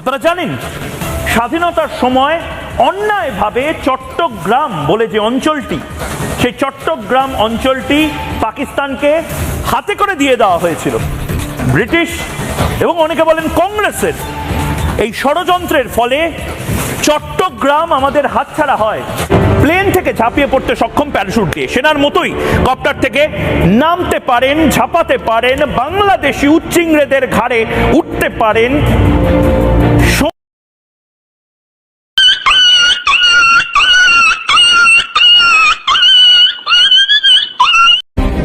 আপনারা জানেন, স্বাধীনতার সময় অন্যায়ভাবে চট্টগ্রাম বলে যে অঞ্চলটি, সেই চট্টগ্রাম অঞ্চলটি পাকিস্তানকে হাতে করে দিয়ে দেওয়া হয়েছিল। ব্রিটিশ এবং অনেকে বলেন কংগ্রেসের এই ষড়যন্ত্রের ফলে চট্টগ্রাম আমাদের হাতছাড়া হয়। প্লেন থেকে ঝাঁপিয়ে পড়তে সক্ষম প্যারাশুট দিয়ে, সেনার মতোই কপ্টার থেকে নামতে পারেন, ঝাঁপাতে পারেন, বাংলাদেশি উচ্চিংড়েদের ঘাড়ে উঠতে পারেন সো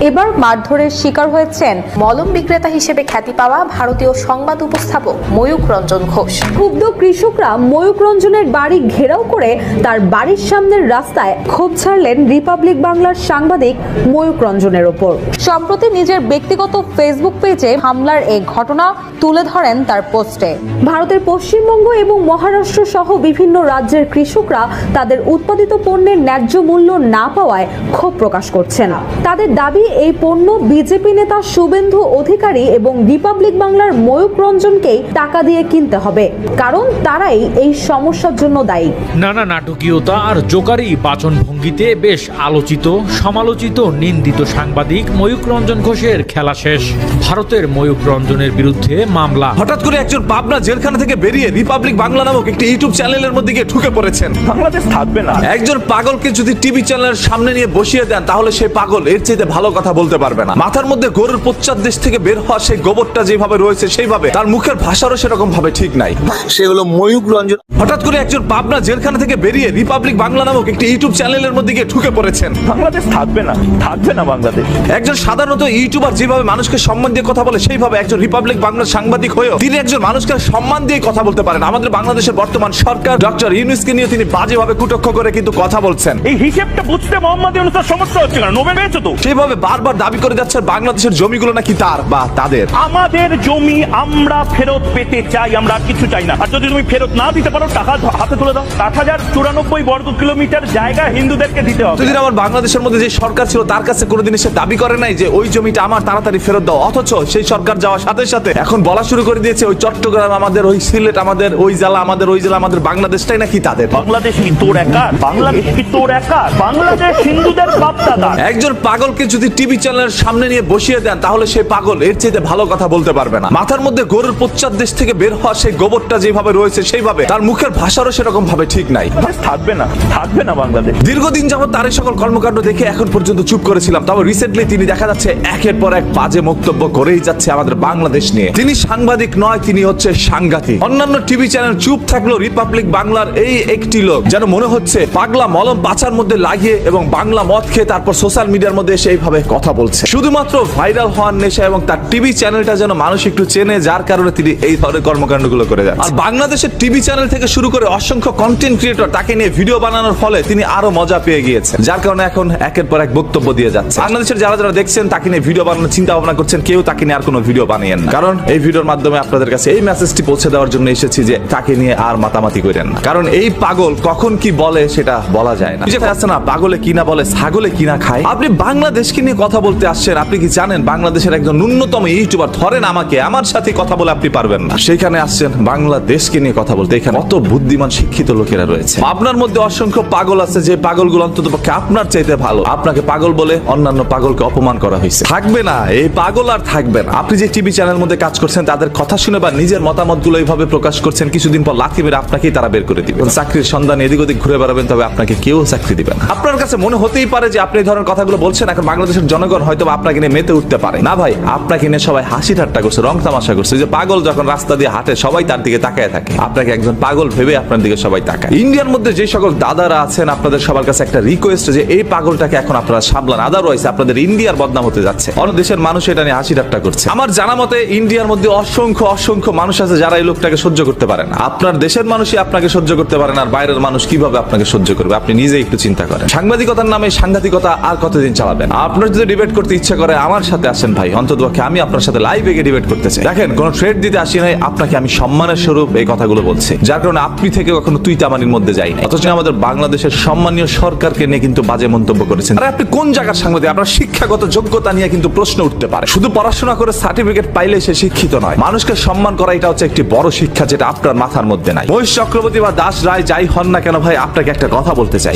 এবার মারধরের শিকার হয়েছেন মলম বিক্রেতা হিসেবে খ্যাতি পাওয়া ভারতীয় সংবাদ উপস্থাপক ময়ূক রঞ্জন ঘোষ। ক্ষুব্ধ কৃষকরা ময়ূক রঞ্জনের বাড়ি ঘেরাও করে তার বাড়ির সামনের রাস্তায় ক্ষোভ ছাড়লেন রিপাবলিক বাংলার সাংবাদিক ময়ূক রঞ্জনের ওপর। সম্প্রতি নিজের ব্যক্তিগত ফেসবুক পেজে হামলার এই ঘটনা তুলে ধরেন তার পোস্টে। ভারতের পশ্চিমবঙ্গ এবং মহারাষ্ট্র সহ বিভিন্ন রাজ্যের কৃষকরা তাদের উৎপাদিত পণ্যের ন্যায্য মূল্য না পাওয়ায় ক্ষোভ প্রকাশ করছেন। তাদের দাবি এই পণ্য বিজেপি নেতা শুভেন্দু অধিকারী এবং রিপাবলিক বাংলার ময়ূক রঞ্জনকেই টাকা দিয়ে কিনতে হবে। কারণ তারাই এই সমস্যার জন্য দায়ী। নানা নাটকীয়তা আর জোকারি বাচন ভঙ্গিতে বেশ আলোচিত সমালোচিত নিন্দিত সাংবাদিক ময়ূক রঞ্জন ঘোষের খেলা শেষ। ভারতের ময়ূক রঞ্জনের বিরুদ্ধে মামলা। হঠাৎ করে একজন পাবনা জেলখানা থেকে বেরিয়ে রিপাবলিক বাংলা নামক একটি ইউটিউব চ্যানেলের মধ্যে গিয়ে ঢুকে পড়েছেন। বাংলাদেশ থাকবে না। একজন পাগলকে যদি টিভি চ্যানেলের সামনে নিয়ে বসিয়ে দেন তাহলে সেই পাগল। এর চাইতে ভালো কথা বলতে পারবে না। মাথার মধ্যে গরুর পশ্চাৎ দেশ থেকে বের হওয়া সেই গোবরটা যেভাবে রয়েছে সেইভাবে তার মুখের ভাষারও সেরকম ভাবে ঠিক নাই। সে হলো ময়ূক রঞ্জন। হঠাৎ করে একজন পাবনা জেলখানা থেকে বেরিয়ে রিপাবলিক বাংলা নামক একটি ইউটিউব চ্যানেলের মধ্যে গিয়ে ঢুকে পড়েছেন। বাংলাদেশ থাকবে না থাকবে না বাংলাদেশ। একজন সাধারণত ইউটিউবার যেভাবে মানুষকে সম্মান দিয়ে কথা বলে সেইভাবে একজন রিপাবলিক বাংলার সাংবাদিক হয়েও তিনি একজন মানুষকে সম্মান দিয়ে কথা বলতে পারেন। আমাদের বাংলাদেশের বর্তমান সরকার ডক্টর ইউনুসকে নিয়ে তিনি বাজেভাবে কুটক্ষ করে কিন্তু কথা বলছেন। এই হিসেবটা বুঝতে মোহাম্মদ ইউনুসের সমস্যা হচ্ছে কেন নোবেল পেয়েছ তো। সেইভাবে বারবার দাবি করে যাচ্ছে বাংলাদেশের জমিগুলো নাকি তার বা তাদের। আমাদের জমি আমরা ফেরত পেতে চাই আমরা আর কিছু চাই না। আর যদি তুমি ফেরত না দিতে পারো টাকা হাতে তুলে দাও। আট হাজার চুরানব্বই বর্গ কিলোমিটার জায়গা হিন্দুদেরকে দিতে হবে। এতদিন আমার বাংলাদেশের মধ্যে যে সরকার ছিল তার কাছে কোনোদিন সে দাবি করে নাই যে ওই জমিটা আমার তাড়াতাড়ি ফেরত দাও অথচ সেই সরকার যাওয়ার সাথে সাথে এখন বলা শুরু করে দিয়েছে ওই চট্টগ্রাম আমাদের ওই সিলেট আমাদের ওই জেলা আমাদের ওই জেলা আমাদের বাংলাদেশটাই নাকি তাদের? বাংলাদেশ কি তোর একার বাংলাদেশ কি তোর একার বাংলাদেশ হিন্দুদের বাপ দাদা একজন পাগলকে যদি টিভি চ্যানেলের সামনে নিয়ে বসিয়ে দেন তাহলে সেই পাগল। এর চাইতে ভালো কথা বলতে পারবে না। মাথার মধ্যে গরুর পশ্চাৎ দেশ থেকে বের হওয়া সেই গোবরটা যেভাবে রয়েছে সেইভাবে তার মুখের ভাষারও সেরকম ভাবে ঠিক নাই। থাকবে না থাকবে না বাংলাদেশ। দীর্ঘদিন যাবত তার সকল কর্মকাণ্ড দেখে এখন পর্যন্ত চুপ করেছিলাম। তবে রিসেন্টলি তিনি দেখা যাচ্ছে একের পর এক বাজে বক্তব্য করেই যাচ্ছে আমাদের বাংলাদেশ নিয়ে। তিনি সাংবাদিক নয় তিনি হচ্ছে সাংঘাতিক। অন্যান্য টিভি চ্যানেল চুপ থাকলেও রিপাবলিক বাংলার এই একটি লোক যেন মনে হচ্ছে পাগলা মলম পাচার মধ্যে লাগিয়ে এবং বাংলা মদ খেয়ে তারপর সোশ্যাল মিডিয়ার মধ্যে এসে এইভাবে কথা বলছে। শুধুমাত্র ভাইরাল হওয়ার নেশা এবং তার টিভি চ্যানেলটা যেন মানুষ একটু চেনে, যার কারণে তিনি এই ধরনের কর্মকাণ্ডগুলো করে যান আর বাংলাদেশের টিভি চ্যানেল থেকে শুরু করে অসংখ্য কন্টেন্ট ক্রিয়েটর তাকে নিয়ে ভিডিও বানানোর ফলে তিনি আরও মজা পেয়ে গিয়েছেন, যার কারণে এখন একের পর এক বক্তব্য দিয়ে যাচ্ছে। বাংলাদেশের যারা যারা দেখছেন, তাকে নিয়ে ভিডিও বানানোর চিন্তা ভাবনা করছেন, কেউ তাকে নিয়ে আর কোনো ভিডিও বানিয়েন না। কারণ এই ভিডিওর মাধ্যমে আপনাদের কাছে এই মেসেজটি পৌঁছে দেওয়ার জন্য এসেছি যে তাকে নিয়ে আর মাতামাতি করেন না। কারণ এই পাগল কখন কি বলে সেটা বলা যায় না। না, পাগলে কিনা বলে, ছাগলে কিনা খায়? আপনি বাংলাদেশকে নিয়ে কথা বলতে আসছেন, আপনি কি জানেন বাংলাদেশের একজন ন্যূনতম ইউটিউবার ধরেন আমাকে, আমার সাথে কথা বলে আপনি পারবেন না। সেখানে আসছেন বাংলাদেশকে নিয়ে কথা বলতে, এখানে কত বুদ্ধিমান, শিক্ষিত লোকেরা রয়েছে। আপনার মধ্যে অসংখ্য পাগল আছে, যে পাগলগুলো অন্তত পক্ষে আপনার চাইতে ভালো। আপনাকে পাগল বলে অন্যান্য পাগলকে অপমান করা হয়েছে। থাকবে না, এই পাগল আর থাকবে না। আপনি যে টিভি চ্যানেল মধ্যে কাজ করছেন, তাদের কথা শুনে বা নিজের মতামতগুলো এইভাবে প্রকাশ করছেন, কিছুদিন পর লাথি মেরে আপনাকেই তারা বের করে দিবে। চাকরির সন্ধান এদিক ওদিক ঘুরে বেড়াবেন, তবে আপনাকে কেউ চাকরি দিবে না। আপনার কাছে মনে হতেই পারে যে আপনি ধরনের কথাগুলো বলছেন, এখন বাংলাদেশের জনগণ হয়তো আপনাকে নিয়ে মেতে উঠতে পারে। না ভাই, আপনাকে নিয়ে সবাই হাসি ঠাট্টা করছে, রং তামাশা করছে। যে পাগল যখন রাস্তা দিয়ে হাঁটে, সবাই তার দিকে তাকায় থাকে। আপনাকে একজন পাগল ভেবে আপনার দিকে সবাই তাকায়। ইন্ডিয়ার মধ্যে যে সকল দাদারা আছেন, আপনাদের সবার কাছে একটা রিকোয়েস্ট যে এই পাগলটাকে এখন আপনারা সামলান। আদারওয়াইজ আপনাদের ইন্ডিয়ার বদনাম হতে যাচ্ছে। অন্য দেশের মানুষ এটা নিয়ে হাসি ঠাট্টা করছে। আমার জানা মতে, ইন্ডিয়ার মধ্যে অসংখ্য অসংখ্য মানুষ আছে যারা এই লোকটাকে সহ্য করতে পারে না। আপনার দেশের মানুষই আপনাকে সহ্য করতে পারে না, আর বাইরের মানুষ কীভাবে আপনাকে সহ্য করবে? আপনি নিজে একটু চিন্তা করেন। সাংবাদিকতার নামে সাংঘাতিকতা আর কতদিন চালাবেন? আপনার যদি ডিবেট করতে ইচ্ছা করে আমার সাথে আসেন ভাই অন্ততপক্ষে আমি আপনার সাথে লাইভে গিয়ে ডিবেট করতে চাই। দেখেন কোনো ট্রেড দিতে আসি নাই আপনাকে আমি সম্মানের স্বরূপ এই কথাগুলো বলছি। যার কারণে আপনি থেকে কখনো তুই তামানির মধ্যে যাই না অথচ আমাদের বাংলাদেশের সম্মানীয় সরকারকে নিয়ে কিন্তু বাজে মন্তব্য করেছেন। আরে আপনি কোন জায়গার সাংবাদিক? আপনার শিক্ষাগত যোগ্যতা নিয়ে কিন্তু প্রশ্ন উঠতে পারে। শুধু পড়াশোনা করে সার্টিফিকেট পাইলে সে শিক্ষিত নয়। মানুষকে সম্মান করা এটা হচ্ছে একটি বড় শিক্ষা যেটা আপনার মাথার মধ্যে নাই। মহেশ চক্রবর্তী বা দাস রায় যাই হন না কেন ভাই আপনাকে একটা কথা বলতে চাই।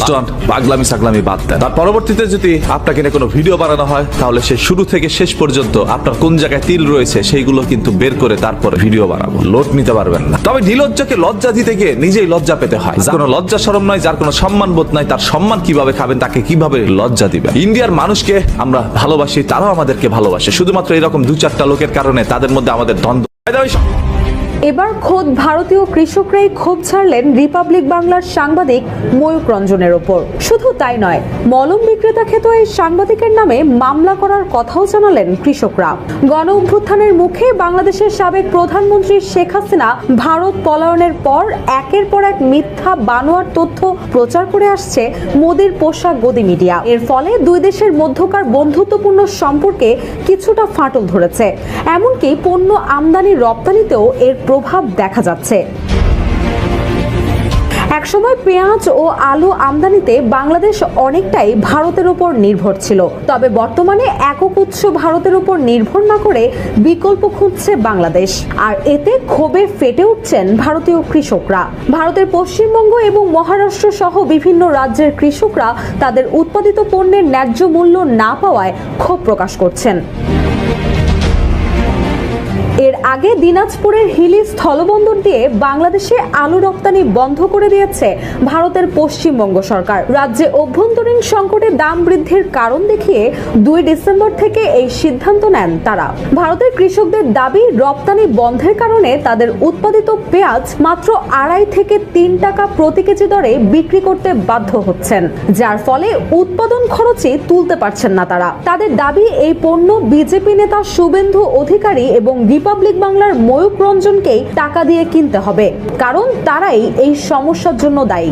পাগলামি সাগলামি বাদ দেন। তার পরবর্তীতে যদি আপনাকে কোনো ভিডিও বানানো হয়, তাহলে সে শুরু থেকে শেষ পর্যন্ত আপনার কোন জায়গায় তিল রয়েছে সেইগুলো কিন্তু বের করে তারপরে ভিডিও বানাবো। লোট নিতে পারবেন না। তবে নিলজ্জাকে লজ্জা দিতে গিয়ে নিজেই লজ্জা পেতে হয়। যার কোনো লজ্জা সরম নয়, যার কোনো সম্মান বোধ নাই তার সম্মান কীভাবে খাবেন, তাকে কীভাবে লজ্জা দিবেন? ইন্ডিয়ার মানুষকে আমরা ভালোবাসি, তারাও আমাদেরকে ভালোবাসে। শুধুমাত্র এরকম দু চারটা লোকের কারণে তাদের মধ্যে আমাদের দ্বন্দ্ব। এবার খোদ ভারতীয় কৃষকরাই ক্ষোভ ছাড়লেন রিপাবলিক বাংলার সাংবাদিক ময়ূক রঞ্জনের ওপর। শুধু তাই নয়, মলম বিক্রেতা খ্যাত এই সাংবাদিকের নামে মামলা করার কথাও জানালেন কৃষকরা। গণ অভ্যুত্থানের মুখে বাংলাদেশের সাবেক প্রধানমন্ত্রী শেখ হাসিনা ভারত পলায়নের পর একের পর এক মিথ্যা বানোয়ার তথ্য প্রচার করে আসছে মোদির পোশাক গদি মিডিয়া। এর ফলে দুই দেশের মধ্যকার বন্ধুত্বপূর্ণ সম্পর্কে কিছুটা ফাটল ধরেছে। এমনকি পণ্য আমদানি রপ্তানিতেও এর প্রভাব দেখা যাচ্ছে। একসময় পেঁয়াজ ও আলু আমদানিতে বাংলাদেশ অনেকটাই ভারতের উপর নির্ভর ছিল। তবে বর্তমানে একক উৎস ভারতের উপর নির্ভর না করে বিকল্প খুঁজছে বাংলাদেশ। আর এতে ক্ষোভে ফেটে উঠছেন ভারতীয় কৃষকরা। ভারতের পশ্চিমবঙ্গ এবং মহারাষ্ট্র সহ বিভিন্ন রাজ্যের কৃষকরা তাদের উৎপাদিত পণ্যের ন্যায্য মূল্য না পাওয়ায় ক্ষোভ প্রকাশ করছেন। এর আগে দিনাজপুরের হিলি স্থলবন্দর দিয়ে বাংলাদেশে আলু রপ্তানি বন্ধ করে দিয়েছে ভারতের পশ্চিমবঙ্গ সরকার। রাজ্যে অভ্যন্তরীণ সংকটে দাম বৃদ্ধির কারণ দেখিয়ে দুই ডিসেম্বর থেকে এই সিদ্ধান্ত নেন তারা। ভারতের কৃষকদের দাবি, রপ্তানি বন্ধের কারণে তাদের উৎপাদিত পেঁয়াজ মাত্র আড়াই থেকে তিন টাকা প্রতি কেজি দরে বিক্রি করতে বাধ্য হচ্ছেন, যার ফলে উৎপাদন খরচে তুলতে পারছেন না তারা। তাদের দাবি, এই পণ্য বিজেপি নেতা শুভেন্দু অধিকারী এবং রিপাবলিক বাংলার ময়ূক রঞ্জনকেই টাকা দিয়ে কিনতে হবে কারণ তারাই এই সমস্যার জন্য দায়ী।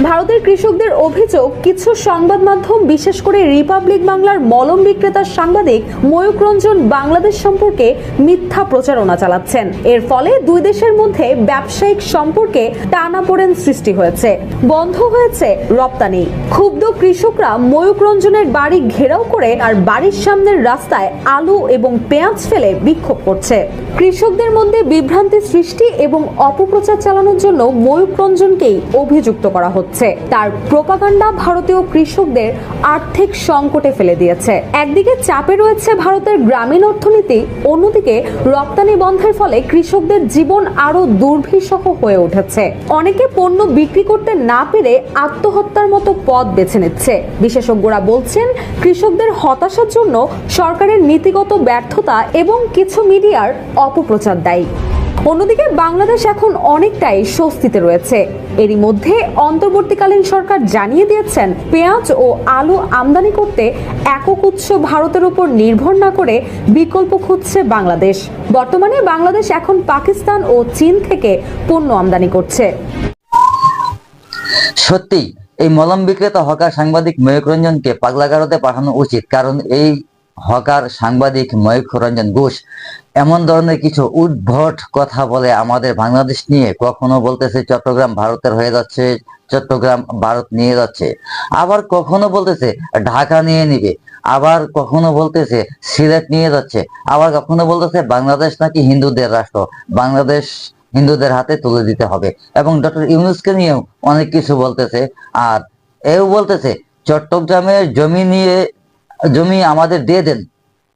ভারতের কৃষকদের অভিযোগ, কিছু সংবাদ মাধ্যম, বিশেষ করে রিপাবলিক বাংলার মলম বিক্রেতার সাংবাদিক ময়ূক রঞ্জন বাংলাদেশ সম্পর্কে মিথ্যা প্রচারণা চালাচ্ছেন। এর ফলে দুই দেশের মধ্যে ব্যবসায়িক সম্পর্কে টানাপোড়েন সৃষ্টি হয়েছে। বন্ধ হয়েছে, রপ্তানি। ক্ষুব্ধ কৃষকরা ময়ূক রঞ্জনের বাড়ি ঘেরাও করে আর বাড়ির সামনের রাস্তায় আলু এবং পেঁয়াজ ফেলে বিক্ষোভ করছে। কৃষকদের মধ্যে বিভ্রান্তি সৃষ্টি এবং অপপ্রচার চালানোর জন্য ময়ূক রঞ্জনকেই অভিযুক্ত করা হচ্ছে। তার প্রোপাগান্ডা ভারতীয় কৃষকদের আর্থিক সংকটে ফেলে দিয়েছে। একদিকে চাপে রয়েছে ভারতের গ্রামীণ অর্থনীতি, অন্যদিকে রপ্তানি বন্ধের ফলে কৃষকদের জীবন আরও দুর্বিষহ হয়ে উঠেছে। অনেকে পণ্য বিক্রি করতে না পেরে আত্মহত্যার মতো পথ বেছে নিচ্ছে। বিশেষজ্ঞরা বলছেন, কৃষকদের হতাশার জন্য সরকারের নীতিগত ব্যর্থতা এবং কিছু মিডিয়ার অপপ্রচার দায়ী। অন্যদিকে বাংলাদেশ এখন অনেকটাই স্বস্তিতে রয়েছে। এরই মধ্যে অন্তর্বর্তীকালীন সরকার জানিয়ে দিয়েছেন, পেঁয়াজ ও আলু আমদানি করতে একক উৎস ভারতের উপর নির্ভর না করে বিকল্প খুঁজছে বাংলাদেশ। বর্তমানে বাংলাদেশ এখন পাকিস্তান ও চীন থেকে পণ্য আমদানি করছে। সত্যি এই মলম বিক্রেতা হকার সাংবাদিক ময়ূক রঞ্জনকে পাঠানো উচিত, কারণ এই হকার সাংবাদিক ময়ূক রঞ্জন ঘোষ, এমন ধরনের কিছু উদ্ভট কথা বলে আমাদের বাংলাদেশ নিয়ে কখনো বলতেছে চট্টগ্রাম ভারতের হয়ে যাচ্ছে, চট্টগ্রাম ভারত নিয়ে যাচ্ছে। আবার কখনো বলতেছে ঢাকা নিয়ে নিবে, আবার কখনো বলতেছে সিলেট নিয়ে যাচ্ছে, আবার কখনো বলতেছে বাংলাদেশ নাকি হিন্দুদের রাষ্ট্র, বাংলাদেশ হিন্দুদের হাতে তুলে দিতে হবে। এবং ডক্টর ইউনুসকে নিয়েও অনেক কিছু বলতেছে, আর এও বলতেছে চট্টগ্রামের জমি নিয়ে জমি আমাদের দিয়ে দেন।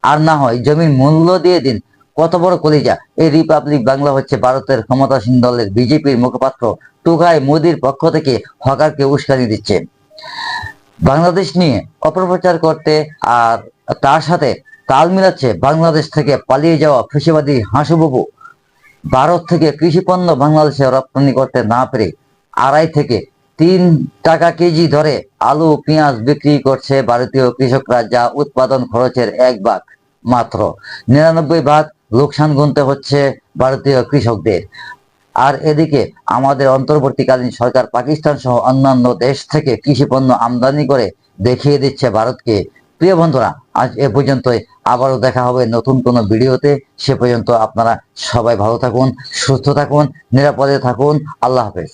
আর না হয় জমির মূল্য দিয়ে দিন। কত বড় কলিজা। এই রিপাবলিক বাংলা হচ্ছে ভারতের ক্ষমতাসীন দলের বিজেপির মুখপাত্র টুকাই মোদির পক্ষ থেকে হকারকে উস্কানি দিচ্ছে। বাংলাদেশ নিয়ে অপপ্রচার করতে আর তার সাথে তাল মিলাচ্ছে বাংলাদেশ থেকে পালিয়ে যাওয়া ফেসিবাদী হাসুবাবু। ভারত থেকে কৃষি পণ্য বাংলাদেশে রপ্তানি করতে না পেরে আড়াই থেকে তিন টাকা কেজি ধরে আলু পেঁয়াজ বিক্রি করছে ভারতীয় কৃষকরা যা উৎপাদন খরচের এক ভাগ মাত্র। নিরানব্বই ভাগ লোকসান গুনতে হচ্ছে ভারতীয় কৃষকদের। আর এদিকে আমাদের অন্তর্বর্তীকালীন সরকার পাকিস্তান সহ অন্যান্য দেশ থেকে কৃষি পণ্য আমদানি করে দেখিয়ে দিচ্ছে ভারতকে। প্রিয় বন্ধুরা, আজ এ পর্যন্তই। আবারও দেখা হবে নতুন কোনো ভিডিওতে। সে পর্যন্ত আপনারা সবাই ভালো থাকুন, সুস্থ থাকুন, নিরাপদে থাকুন। আল্লাহ হাফেজ।